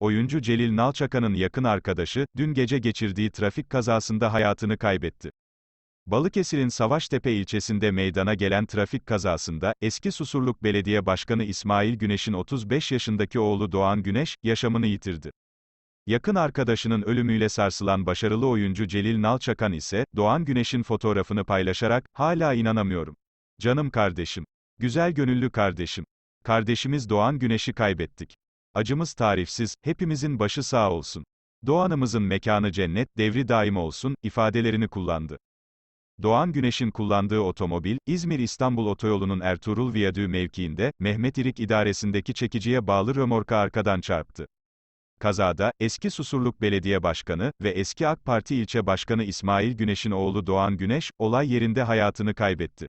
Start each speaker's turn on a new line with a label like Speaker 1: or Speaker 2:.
Speaker 1: Oyuncu Celil Nalçakan'ın yakın arkadaşı, dün gece geçirdiği trafik kazasında hayatını kaybetti. Balıkesir'in Savaştepe ilçesinde meydana gelen trafik kazasında, eski Susurluk Belediye Başkanı İsmail Güneş'in 35 yaşındaki oğlu Doğan Güneş, yaşamını yitirdi. Yakın arkadaşının ölümüyle sarsılan başarılı oyuncu Celil Nalçakan ise, Doğan Güneş'in fotoğrafını paylaşarak, hala inanamıyorum. Canım kardeşim. Güzel gönüllü kardeşim. Kardeşimiz Doğan Güneş'i kaybettik. Acımız tarifsiz, hepimizin başı sağ olsun. Doğanımızın mekanı cennet, devri daim olsun, ifadelerini kullandı. Doğan Güneş'in kullandığı otomobil, İzmir-İstanbul otoyolunun Ertuğrul Viyadüğü mevkiinde, Mehmet İrik idaresindeki çekiciye bağlı römorka arkadan çarptı. Kazada, eski Susurluk Belediye Başkanı ve eski AK Parti ilçe başkanı İsmail Güneş'in oğlu Doğan Güneş, olay yerinde hayatını kaybetti.